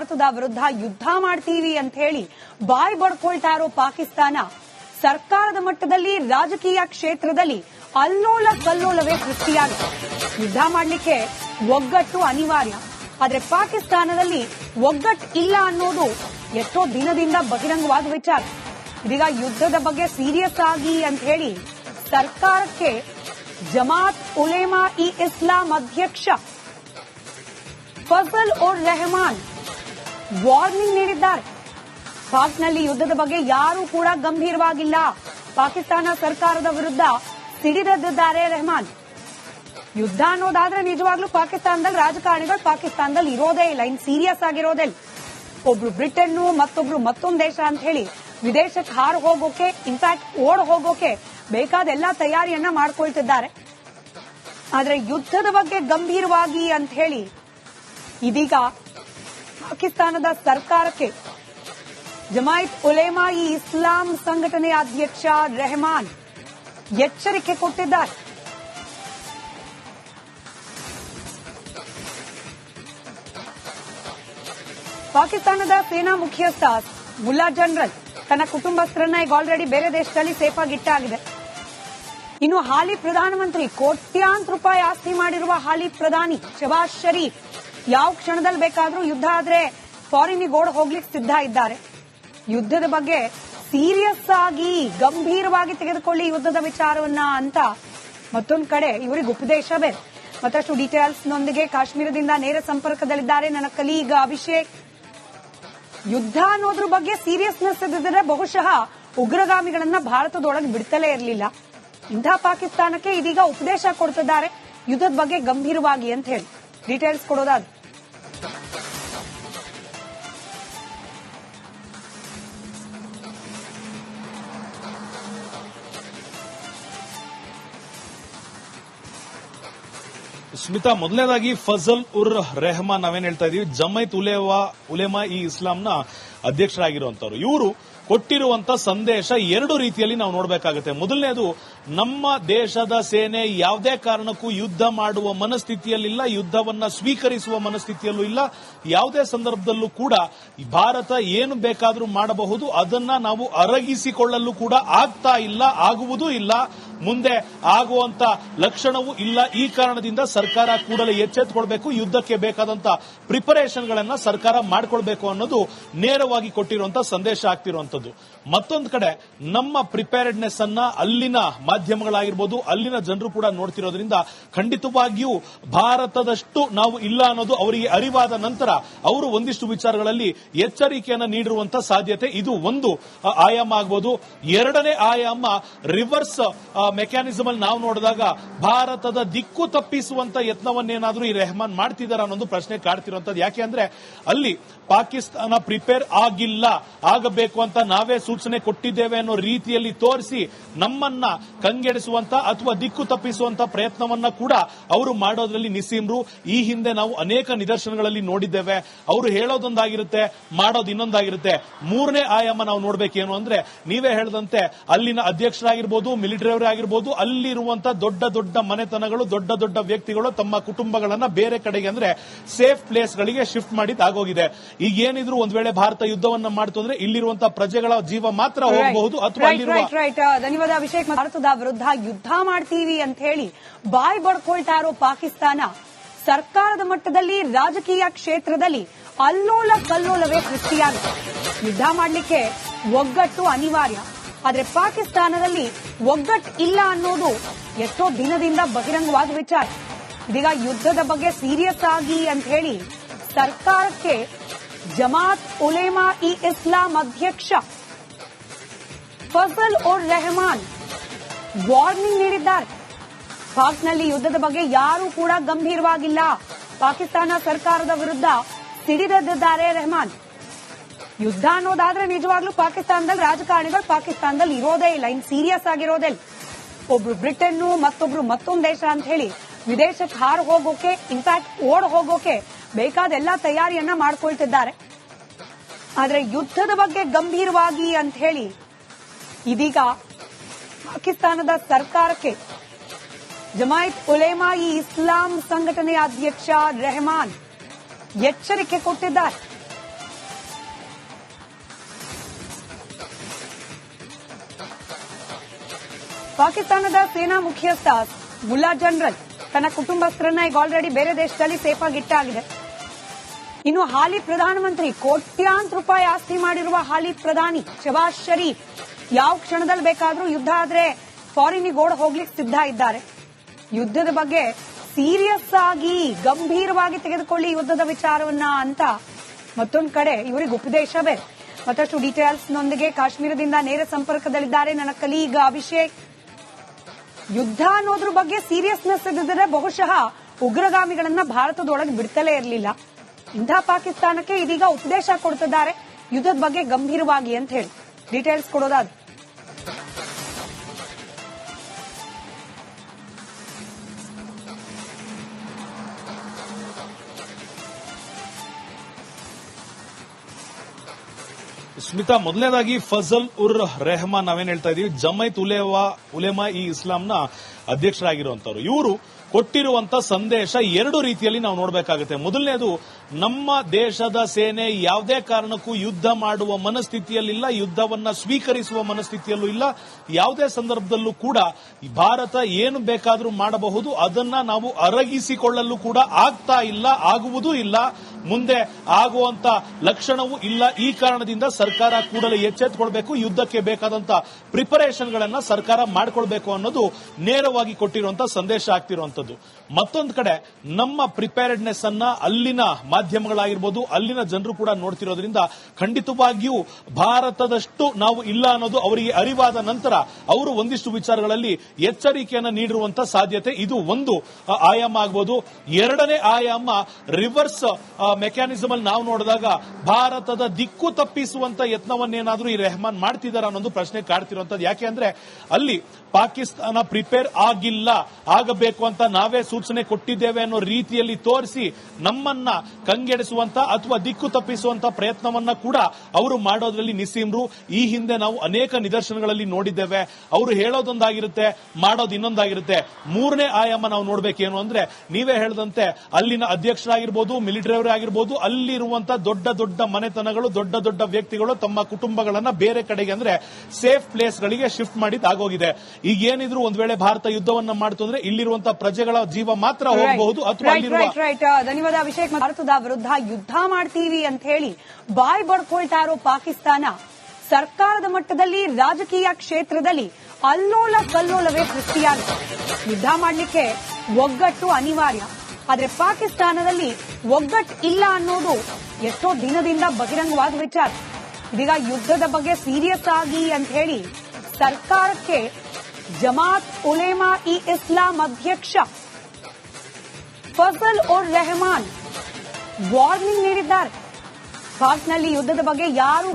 ಭಾರತದ ವಿರುದ್ಧ ಯುದ್ಧ ಮಾಡ್ತೀವಿ ಅಂತ ಹೇಳಿ ಬಾಯ್ ಬಡ್ಕೊಳ್ತಾ ಇರೋ ಪಾಕಿಸ್ತಾನ ಸರ್ಕಾರದ ಮಟ್ಟದಲ್ಲಿ ರಾಜಕೀಯ ಕ್ಷೇತ್ರದಲ್ಲಿ ಅಲ್ಲೋಲ ಕಲ್ಲೋಲವೇ ಸೃಷ್ಟಿಯಾಗಿದೆ ಯುದ್ಧ ಮಾಡಲಿಕ್ಕೆ ಒಗ್ಗಟ್ಟು ಅನಿವಾರ್ಯ. ಆದ್ರೆ ಪಾಕಿಸ್ತಾನದಲ್ಲಿ ಒಗ್ಗಟ್ಟು ಇಲ್ಲ ಅನ್ನೋದು ಎಷ್ಟೋ ದಿನದಿಂದ ಬಹಿರಂಗವಾದ ವಿಚಾರ. ಇದೀಗ ಯುದ್ಧದ ಬಗ್ಗೆ ಸೀರಿಯಸ್ ಆಗಿ ಅಂತ ಹೇಳಿ ಸರ್ಕಾರಕ್ಕೆ ಜಮಾತ್ ಉಲೇಮಾ ಇ ಇಸ್ಲಾಂ ಅಧ್ಯಕ್ಷ ಫಜಲ್ ಉರ್ ರೆಹಮಾನ್ ವಾರ್ನಿಂಗ್ ನೀಡಿದ್ದಾರೆ. ಪಾಕ್ನಲ್ಲಿ ಯುದ್ಧದ ಬಗ್ಗೆ ಯಾರೂ ಕೂಡ ಗಂಭೀರವಾಗಿಲ್ಲ. ಪಾಕಿಸ್ತಾನ ಸರ್ಕಾರದ ವಿರುದ್ಧ ಸಿಡಿದೆದ್ದಿದ್ದಾರೆ ರೆಹಮಾನ್. ಯುದ್ಧ ಅನ್ನೋದಾದ್ರೆ ನಿಜವಾಗ್ಲೂ ಪಾಕಿಸ್ತಾನದಲ್ಲಿ ರಾಜಕಾರಣಿಗಳು ಪಾಕಿಸ್ತಾನದಲ್ಲಿ ಇರೋದೇ ಇಲ್ಲ. ಇನ್ ಸೀರಿಯಸ್ ಆಗಿರೋದೇ ಇಲ್ಲ. ಒಬ್ರು ಬ್ರಿಟನ್ ಮತ್ತೊಬ್ರು ಮತ್ತೊಂದು ದೇಶ ಅಂತ ಹೇಳಿ ವಿದೇಶಕ್ಕೆ ಹಾರು ಹೋಗೋಕೆ ಇನ್ಫ್ಯಾಕ್ಟ್ ಓಡ್ ಹೋಗೋಕೆ ಬೇಕಾದ ಎಲ್ಲಾ ತಯಾರಿಯನ್ನ ಮಾಡ್ಕೊಳ್ತಿದ್ದಾರೆ. ಆದ್ರೆ ಯುದ್ಧದ ಬಗ್ಗೆ ಗಂಭೀರವಾಗಿ ಅಂತ ಹೇಳಿ ಇದೀಗ ಪಾಕಿಸ್ತಾನದ ಸರ್ಕಾರಕ್ಕೆ ಜಮಾಯತ್ ಉಲೇಮಾ ಇ ಇಸ್ಲಾಂ ಸಂಘಟನೆಯ ಅಧ್ಯಕ್ಷ ರೆಹಮಾನ್ ಎಚ್ಚರಿಕೆ ಕೊಟ್ಟಿದ್ದಾರೆ. ಪಾಕಿಸ್ತಾನದ ಸೇನಾ ಮುಖ್ಯಸ್ಥ ಮುಲ್ಲಾ ಜನರಲ್ ತನ್ನ ಕುಟುಂಬಸ್ಥರನ್ನ ಈಗ ಆಲ್ರೆಡಿ ಬೇರೆ ದೇಶದಲ್ಲಿ ಸೇಫ್ ಆಗಿ ಇಟ್ಟಾಗಿದೆ ಇನ್ನು ಹಾಲಿ ಪ್ರಧಾನಮಂತ್ರಿ ಕೋಟ್ಯಾಂತರ ರೂಪಾಯಿ ಆಸ್ತಿ ಮಾಡಿರುವ ಹಾಲಿ ಪ್ರಧಾನಿ ಶಬಾಜ್ ಶರೀಫ್ ಯಾವ ಕ್ಷಣದಲ್ಲಿ ಬೇಕಾದ್ರೂ ಯುದ್ಧ ಆದ್ರೆ ಫಾರಿನಿಗೆ ಓಡ್ ಹೋಗ್ಲಿಕ್ಕೆ ಸಿದ್ಧ ಇದ್ದಾರೆ. ಯುದ್ಧದ ಬಗ್ಗೆ ಸೀರಿಯಸ್ ಆಗಿ ಗಂಭೀರವಾಗಿ ತೆಗೆದುಕೊಳ್ಳಿ ಯುದ್ಧದ ವಿಚಾರವನ್ನ ಅಂತ ಮತ್ತೊಂದು ಕಡೆ ಇವರಿಗೆ ಉಪದೇಶ ಬೇರೆ. ಮತ್ತಷ್ಟು ಡೀಟೇಲ್ಸ್ ನೊಂದಿಗೆ ಕಾಶ್ಮೀರದಿಂದ ನೇರ ಸಂಪರ್ಕದಲ್ಲಿದ್ದಾರೆ ನನ್ನ ಕಲೀಗ ಅಭಿಷೇಕ್. ಯುದ್ಧ ಅನ್ನೋದ್ರ ಬಗ್ಗೆ ಸೀರಿಯಸ್ನೆಸ್ ಇದ್ದಿದ್ರೆ ಬಹುಶಃ ಉಗ್ರಗಾಮಿಗಳನ್ನ ಭಾರತದೊಳಗೆ ಬಿಡ್ತಲೇ ಇರಲಿಲ್ಲ. ಇಂಥ ಪಾಕಿಸ್ತಾನಕ್ಕೆ ಇದೀಗ ಉಪದೇಶ ಕೊಡ್ತಿದ್ದಾರೆ. ಯುದ್ಧದ ಬಗ್ಗೆ ಗಂಭೀರವಾಗಿ ಅಂತ ಹೇಳಿ. ಡೀಟೇಲ್ಸ್ ಕೊಡೋದಾದ ಸ್ಮಿತಾ, ಮೊದಲನೇದಾಗಿ ಫಜಲ್ ಉರ್ ರೆಹಮಾನ್ ನಾವೇನ್ ಹೇಳ್ತಾ ಇದೀವಿ? ಜಮೈತ್ ಉಲೇವಾ, ಉಲೇಮಾ ಇ ಇಸ್ಲಾಂನ ಅಧ್ಯಕ್ಷರಾಗಿರುವಂತವ್ರು. ಇವರು ಕೊಟ್ಟಿರುವಂತ ಸಂದೇಶ ಎರಡು ರೀತಿಯಲ್ಲಿ ನಾವು ನೋಡಬೇಕಾಗುತ್ತೆ. ಮೊದಲನೇದು, ನಮ್ಮ ದೇಶದ ಸೇನೆ ಯಾವುದೇ ಕಾರಣಕ್ಕೂ ಯುದ್ಧ ಮಾಡುವ ಮನಸ್ಥಿತಿಯಲ್ಲಿಲ್ಲ, ಯುದ್ಧವನ್ನ ಸ್ವೀಕರಿಸುವ ಮನಸ್ಥಿತಿಯಲ್ಲೂ ಇಲ್ಲ. ಯಾವುದೇ ಸಂದರ್ಭದಲ್ಲೂ ಕೂಡ ಭಾರತ ಏನು ಬೇಕಾದರೂ ಮಾಡಬಹುದು, ಅದನ್ನ ನಾವು ಅರಗಿಸಿಕೊಳ್ಳಲು ಕೂಡ ಆಗ್ತಾ ಇಲ್ಲ, ಆಗುವುದೂ ಇಲ್ಲ. ಮುಂದೆ ಆಗುವಂತ ಲಕ್ಷಣವೂ ಇಲ್ಲ. ಈ ಕಾರಣದಿಂದ ಸರ್ಕಾರ ಕೂಡಲೇ ಎಚ್ಚೆತ್ತುಕೊಳ್ಬೇಕು. ಯುದ್ಧಕ್ಕೆ ಬೇಕಾದಂತ ಪ್ರಿಪರೇಷನ್ಗಳನ್ನ ಸರ್ಕಾರ ಮಾಡಿಕೊಳ್ಬೇಕು ಅನ್ನೋದು ನೇರವಾಗಿ ಕೊಟ್ಟಿರುವಂತ ಸಂದೇಶ ಆಗ್ತಿರುವಂತದ್ದು ಮತ್ತೊಂದು ಕಡೆ ನಮ್ಮ ಪ್ರಿಪೇರ್ಡ್ನೆಸ್ ಅನ್ನ ಅಲ್ಲಿನ ಮಾಧ್ಯಮಗಳಾಗಿರ್ಬೋದು, ಅಲ್ಲಿನ ಜನರು ಕೂಡ ನೋಡ್ತಿರೋದ್ರಿಂದ ಖಂಡಿತವಾಗಿಯೂ ಭಾರತದಷ್ಟು ನಾವು ಇಲ್ಲ ಅನ್ನೋದು ಅವರಿಗೆ ಅರಿವಾದ ನಂತರ ಅವರು ಒಂದಿಷ್ಟು ವಿಚಾರಗಳಲ್ಲಿ ಎಚ್ಚರಿಕೆಯನ್ನು ನೀಡಿರುವಂತಹ ಸಾಧ್ಯತೆ. ಇದು ಒಂದು ಆಯಾಮ ಆಗಬಹುದು ಎರಡನೇ ಆಯಾಮ ರಿವರ್ಸ್ ಮೆಕ್ಯಾನಿಸಮ್ ಅಲ್ಲಿ ನಾವು ನೋಡಿದಾಗ ಭಾರತದ ದಿಕ್ಕು ತಪ್ಪಿಸುವಂತ ಯತ್ನವನ್ನೇನಾದ್ರೂ ಈ ರೆಹಮಾನ್ ಮಾಡ್ತಿದಾರ ಅನ್ನೋದು ಪ್ರಶ್ನೆ ಕಾಡ್ತಿರುವಂತದ್ದು ಯಾಕೆ ಅಂದ್ರೆ ಅಲ್ಲಿ ಪಾಕಿಸ್ತಾನ ಪ್ರಿಪೇರ್ ಆಗಿಲ್ಲ, ಆಗಬೇಕು ಅಂತ ನಾವೇ ಸೂಚನೆ ಕೊಟ್ಟಿದ್ದೇವೆ ಅನ್ನೋ ರೀತಿಯಲ್ಲಿ ತೋರಿಸಿ ನಮ್ಮನ್ನ ಕಂಗೆಡಿಸುವಂತ ಅಥವಾ ದಿಕ್ಕು ತಪ್ಪಿಸುವಂತ ಪ್ರಯತ್ನವನ್ನ ಕೂಡ ಅವರು ಮಾಡೋದ್ರಲ್ಲಿ ನಿಸೀಮ್ರು. ಈ ಹಿಂದೆ ನಾವು ಅನೇಕ ನಿದರ್ಶನಗಳಲ್ಲಿ ನೋಡಿದ್ದೇವೆ. ಅವರು ಹೇಳೋದೊಂದಾಗಿರುತ್ತೆ, ಮಾಡೋದು ಇನ್ನೊಂದಾಗಿರುತ್ತೆ. ಮೂರನೇ ಆಯಾಮ ನಾವು ನೋಡ್ಬೇಕೇನು ಅಂದ್ರೆ ನೀವೇ ಹೇಳದಂತೆ ಅಲ್ಲಿನ ಅಧ್ಯಕ್ಷರಾಗಿರ್ಬೋದು ಮಿಲಿಟರಿ ಆಗಿರ್ಬೋದು ಅಲ್ಲಿರುವಂತ ದೊಡ್ಡ ದೊಡ್ಡ ಮನೆತನಗಳು ದೊಡ್ಡ ದೊಡ್ಡ ವ್ಯಕ್ತಿಗಳು ತಮ್ಮ ಕುಟುಂಬಗಳನ್ನ ಬೇರೆ ಕಡೆಗೆ ಅಂದ್ರೆ ಸೇಫ್ ಪ್ಲೇಸ್ ಗಳಿಗೆ ಶಿಫ್ಟ್ ಮಾಡಿ ಆಗೋಗಿದೆ. ಈಗ ಏನಿದ್ರು ಒಂದ್ ವೇಳೆ ಭಾರತ ಯುದ್ಧವನ್ನ ಮಾಡ್ತು ಅಂದ್ರೆ ಇಲ್ಲಿರುವಂತಹ ಪ್ರಜೆಗಳ ಜೀವ ಮಾತ್ರ ಹೋಗಬಹುದು ಅಥವಾ ಧನ್ಯವಾದ ಅಭಿಷೇಕ್. ಭಾರತದ ವಿರುದ್ಧ ಯುದ್ಧ ಮಾಡ್ತೀವಿ ಅಂತ ಹೇಳಿ ಬಾಯ್ ಬಡ್ಕೊಳ್ತಾ ಇರೋ ಪಾಕಿಸ್ತಾನ ಸರ್ಕಾರದ ಮಟ್ಟದಲ್ಲಿ ರಾಜಕೀಯ ಕ್ಷೇತ್ರದಲ್ಲಿ ಅಲ್ಲೋಲ ಕಲ್ಲೋಲವೇ ಸೃಷ್ಟಿಯಾಗಿದೆ. ಯುದ್ಧ ಮಾಡಲಿಕ್ಕೆ ಒಗ್ಗಟ್ಟು ಅನಿವಾರ್ಯ. ಆದ್ರೆ ಪಾಕಿಸ್ತಾನದಲ್ಲಿ ಒಗ್ಗಟ್ಟು ಇಲ್ಲ ಅನ್ನೋದು ಎಷ್ಟೋ ದಿನದಿಂದ ಬಹಿರಂಗವಾದ ವಿಚಾರ. ಇದೀಗ ಯುದ್ಧದ ಬಗ್ಗೆ ಸೀರಿಯಸ್ ಆಗಿ ಅಂತ ಹೇಳಿ ಸರ್ಕಾರಕ್ಕೆ ಜಮಾತ್ ಉಲೇಮಾ ಇ ಇಸ್ಲಾಂ ಅಧ್ಯಕ್ಷ ಫಜಲ್ ಉರ್ ರೆಹಮಾನ್ ವಾರ್ನಿಂಗ್ ನೀಡಿದ್ದಾರೆ. ಪಾಕ್ನಲ್ಲಿ ಯುದ್ಧದ ಬಗ್ಗೆ ಯಾರೂ ಕೂಡ ಗಂಭೀರವಾಗಿಲ್ಲ. ಪಾಕಿಸ್ತಾನ ಸರ್ಕಾರದ ವಿರುದ್ಧ ಸಿಡಿದೆದ್ದಿದ್ದಾರೆ ರೆಹಮಾನ್. ಯುದ್ಧ ಅನ್ನೋದಾದ್ರೆ ನಿಜವಾಗ್ಲೂ ಪಾಕಿಸ್ತಾನದಲ್ಲಿ ರಾಜಕಾರಣಿಗಳು ಪಾಕಿಸ್ತಾನದಲ್ಲಿ ಇರೋದೇ ಇಲ್ಲ. ಇನ್ ಸೀರಿಯಸ್ ಆಗಿರೋದೇ ಒಬ್ರು ಬ್ರಿಟನ್ ಮತ್ತೊಬ್ರು ಮತ್ತೊಂದು ದೇಶ ಅಂತ ಹೇಳಿ ವಿದೇಶಕ್ಕೆ ಹಾರು ಹೋಗೋಕೆ ಇನ್ಫ್ಯಾಕ್ಟ್ ಓಡ್ ಹೋಗೋಕೆ ಬೇಕಾದ ಎಲ್ಲಾ ತಯಾರಿಯನ್ನ ಮಾಡ್ಕೊಳ್ತಿದ್ದಾರೆ. ಆದ್ರೆ ಯುದ್ಧದ ಬಗ್ಗೆ ಗಂಭೀರವಾಗಿ ಅಂತ ಹೇಳಿ ಇದೀಗ ಪಾಕಿಸ್ತಾನದ ಸರ್ಕಾರಕ್ಕೆ ಜಮಾಯತ್ ಉಲೇಮಾ ಇ ಇಸ್ಲಾಂ ಸಂಘಟನೆಯ ಅಧ್ಯಕ್ಷ ರೆಹಮಾನ್ ಎಚ್ಚರಿಕೆ ಕೊಟ್ಟಿದ್ದಾರೆ. ಪಾಕಿಸ್ತಾನದ ಸೇನಾ ಮುಖ್ಯಸ್ಥ ಮುಲ್ಲಾ ಜನರಲ್ ತನ್ನ ಕುಟುಂಬಸ್ಥರನ್ನ ಈಗ ಆಲ್ರೆಡಿ ಬೇರೆ ದೇಶದಲ್ಲಿ ಸೇಫ್ ಆಗಿ ಇಟ್ಟಾಗಿದೆ ಇನ್ನು ಹಾಲಿ ಪ್ರಧಾನಮಂತ್ರಿ ಕೋಟ್ಯಾಂತರ ರೂಪಾಯಿ ಆಸ್ತಿ ಮಾಡಿರುವ ಹಾಲಿ ಪ್ರಧಾನಿ ಶಬಾಜ್ ಶರೀಫ್ ಯಾವ ಕ್ಷಣದಲ್ಲಿ ಬೇಕಾದರೂ ಯುದ್ಧ ಆದ್ರೆ ಫಾರಿನಿಗೆ ಓಡ್ ಹೋಗ್ಲಿಕ್ಕೆ ಸಿದ್ಧ ಇದ್ದಾರೆ. ಯುದ್ಧದ ಬಗ್ಗೆ ಸೀರಿಯಸ್ ಆಗಿ ಗಂಭೀರವಾಗಿ ತೆಗೆದುಕೊಳ್ಳಿ ಯುದ್ಧದ ವಿಚಾರವನ್ನ ಅಂತ ಮತ್ತೊಂದು ಕಡೆ ಇವರಿಗೆ ಉಪದೇಶ ಬೇರೆ. ಮತ್ತಷ್ಟು ಡೀಟೇಲ್ಸ್ ನೊಂದಿಗೆ ಕಾಶ್ಮೀರದಿಂದ ನೇರ ಸಂಪರ್ಕದಲ್ಲಿದ್ದಾರೆ ನನ್ನ ಕಲೀಗ ಅಭಿಷೇಕ್ ಯುದ್ಧ ಅನ್ನೋದ್ರ ಬಗ್ಗೆ ಸೀರಿಯಸ್ನೆಸ್ ಇದ್ದರೆ ಬಹುಶಃ ಉಗ್ರಗಾಮಿಗಳನ್ನ ಭಾರತದೊಳಗೆ ಬಿಡ್ತಲೇ ಇರಲಿಲ್ಲ. ಇಂಥ ಪಾಕಿಸ್ತಾನಕ್ಕೆ ಇದೀಗ ಉಪದೇಶ ಕೊಡ್ತಿದ್ದಾರೆ. ಯುದ್ಧದ ಬಗ್ಗೆ ಗಂಭೀರವಾಗಿ ಅಂತ ಹೇಳಿ. ಡೀಟೇಲ್ಸ್ ಕೊಡೋದಾದ್ರೆ. ಸ್ಮಿತಾ, ಮೊದಲನೇದಾಗಿ ಫಜಲ್ ಉರ್ ರೆಹಮಾನ್ ನಾವೇನ್ ಹೇಳ್ತಾ ಇದೀವಿ? ಜಮೈತ್ ಉಲೇವಾ, ಉಲೇಮಾ ಇ ಇಸ್ಲಾಂನ ಅಧ್ಯಕ್ಷರಾಗಿರುವಂತವ್ರು ಇವರು ಕೊಟ್ಟಿರುವಂತ ಸಂದೇಶ ಎರಡು ರೀತಿಯಲ್ಲಿ ನಾವು ನೋಡಬೇಕಾಗುತ್ತೆ. ಮೊದಲನೇದು, ನಮ್ಮ ದೇಶದ ಸೇನೆ ಯಾವುದೇ ಕಾರಣಕ್ಕೂ ಯುದ್ಧ ಮಾಡುವ ಮನಸ್ಥಿತಿಯಲ್ಲಿಲ್ಲ, ಯುದ್ಧವನ್ನ ಸ್ವೀಕರಿಸುವ ಮನಸ್ಥಿತಿಯಲ್ಲೂ ಇಲ್ಲ. ಯಾವುದೇ ಸಂದರ್ಭದಲ್ಲೂ ಕೂಡ ಭಾರತ ಏನು ಬೇಕಾದರೂ ಮಾಡಬಹುದು, ಅದನ್ನ ನಾವು ಅರಗಿಸಿಕೊಳ್ಳಲು ಕೂಡ ಆಗ್ತಾ ಇಲ್ಲ, ಆಗುವುದೂ ಇಲ್ಲ. ಮುಂದೆ ಆಗುವಂತ ಲಕ್ಷಣವೂ ಇಲ್ಲ. ಈ ಕಾರಣದಿಂದ ಸರ್ಕಾರ ಕೂಡಲೇ ಎಚ್ಚೆತ್ತುಕೊಳ್ಬೇಕು ಯುದ್ಧಕ್ಕೆ ಬೇಕಾದಂತ ಪ್ರಿಪರೇಷನ್ಗಳನ್ನ ಸರ್ಕಾರ ಮಾಡಿಕೊಳ್ಬೇಕು ಅನ್ನೋದು ನೇರವಾಗಿ ಕೊಟ್ಟಿರುವಂತಹ ಸಂದೇಶ ಆಗ್ತಿರುವಂತದ್ದು ಮತ್ತೊಂದು ಕಡೆ, ನಮ್ಮ ಪ್ರಿಪೇರ್ಡ್ನೆಸ್ ಅನ್ನ ಅಲ್ಲಿನ ಮಾಧ್ಯಮಗಳಾಗಿರ್ಬೋದು, ಅಲ್ಲಿನ ಜನರು ಕೂಡ ನೋಡ್ತಿರೋದ್ರಿಂದ ಖಂಡಿತವಾಗಿಯೂ ಭಾರತದಷ್ಟು ನಾವು ಇಲ್ಲ ಅನ್ನೋದು ಅವರಿಗೆ ಅರಿವಾದ ನಂತರ ಅವರು ಒಂದಿಷ್ಟು ವಿಚಾರಗಳಲ್ಲಿ ಎಚ್ಚರಿಕೆಯನ್ನು ನೀಡಿರುವಂತ ಸಾಧ್ಯತೆ ಇದು ಒಂದು. ಆಯಾಮ ಆಗಬಹುದು ಎರಡನೇ ಆಯಾಮ ರಿವರ್ಸ್ ಮೆಕ್ಯಾನಿಸಮ್ ಅಲ್ಲಿ ನಾವು ನೋಡಿದಾಗ ಭಾರತದ ದಿಕ್ಕು ತಪ್ಪಿಸುವಂತ ಯತ್ನವನ್ನೇನಾದ್ರೂ ಈ ರೆಹಮಾನ್ ಮಾಡ್ತಿದ್ದಾರೆ ಅನ್ನೋದು ಪ್ರಶ್ನೆ ಕಾಡ್ತಿರುವಂತದ್ದು. ಯಾಕೆ ಅಂದ್ರೆ ಅಲ್ಲಿ ಪಾಕಿಸ್ತಾನ ಪ್ರಿಪೇರ್ ಆಗಿಲ್ಲ, ಆಗಬೇಕು ಅಂತ ನಾವೇ ಸೂಚನೆ ಕೊಟ್ಟಿದ್ದೇವೆ ಅನ್ನೋ ರೀತಿಯಲ್ಲಿ ತೋರಿಸಿ ನಮ್ಮನ್ನ ಕಂಗೆಡಿಸುವಂತ ಅಥವಾ ದಿಕ್ಕು ತಪ್ಪಿಸುವಂತ ಪ್ರಯತ್ನವನ್ನ ಕೂಡ ಅವರು ಮಾಡೋದ್ರಲ್ಲಿ ನಿಸ್ಸೀಮ್ರು. ಈ ಹಿಂದೆ ನಾವು ಅನೇಕ ನಿದರ್ಶನಗಳಲ್ಲಿ ನೋಡಿದ್ದೇವೆ. ಅವರು ಹೇಳೋದೊಂದಾಗಿರುತ್ತೆ, ಮಾಡೋದು ಇನ್ನೊಂದಾಗಿರುತ್ತೆ. ಮೂರನೇ ಆಯಾಮ ನಾವು ನೋಡ್ಬೇಕೇನು ಅಂದ್ರೆ, ನೀವೇ ಹೇಳದಂತೆ ಅಲ್ಲಿನ ಅಧ್ಯಕ್ಷರಾಗಿರ್ಬೋದು, ಮಿಲಿಟರಿ ಅವರಾಗಿರ್ಬೋದು ಅಲ್ಲಿರುವಂತಹ ದೊಡ್ಡ ದೊಡ್ಡ ಮನೆತನಗಳು, ದೊಡ್ಡ ದೊಡ್ಡ ವ್ಯಕ್ತಿಗಳು ತಮ್ಮ ಕುಟುಂಬಗಳನ್ನ ಬೇರೆ ಕಡೆಗೆ ಅಂದ್ರೆ ಸೇಫ್ ಪ್ಲೇಸ್ ಗಳಿಗೆ ಶಿಫ್ಟ್ ಮಾಡಿದ್ ಆಗೋಗಿದೆ ಈಗ ಏನಿದ್ರು ಒಂದ್ ವೇಳೆ ಭಾರತ ಯುದ್ಧವನ್ನ ಮಾಡ್ತು ಅಂದ್ರೆ ಇಲ್ಲಿರುವಂತ ಪ್ರಜೆಗಳ ಜೀವ ಮಾತ್ರ ಹೋಗಬಹುದು ಅಥವಾ ಧನ್ಯವಾದ ಅಭಿಷೇಕ್ ಭಾರತದ ವಿರುದ್ಧ ಯುದ್ಧ ಮಾಡ್ತೀವಿ ಅಂತ ಹೇಳಿ ಬಾಯ್ ಬಡ್ಕೊಳ್ತಾ ಇರೋ ಪಾಕಿಸ್ತಾನ? ಸರ್ಕಾರದ ಮಟ್ಟದಲ್ಲಿ ರಾಜಕೀಯ ಕ್ಷೇತ್ರದಲ್ಲಿ ಅಲ್ಲೋಲ ಕಲ್ಲೋಲವೇ ಸೃಷ್ಟಿಯಾಗಿದೆ ಯುದ್ಧ ಮಾಡಲಿಕ್ಕೆ ಒಗ್ಗಟ್ಟು ಅನಿವಾರ್ಯ. ಆದ್ರೆ ಪಾಕಿಸ್ತಾನದಲ್ಲಿ ಒಗ್ಗಟ್ಟು ಇಲ್ಲ ಅನ್ನೋದು ಎಷ್ಟೋ ದಿನದಿಂದ ಬಹಿರಂಗವಾದ ವಿಚಾರ. ಇದೀಗ ಯುದ್ಧದ ಬಗ್ಗೆ ಸೀರಿಯಸ್ ಆಗಿ ಅಂತ ಹೇಳಿ ಸರ್ಕಾರಕ್ಕೆ ಜಮಾತ್ ಉಲೇಮಾ ಇ ಇಸ್ಲಾಂ ಅಧ್ಯಕ್ಷ ಫಜಲ್ ಉರ್ ರೆಹಮಾನ್ ವಾರ್ನಿಂಗ್ ನೀಡಿದ್ದಾರೆ ಪಾಕ್ನಲ್ಲಿ ಯುದ್ಧದ ಬಗ್ಗೆ ಯಾರು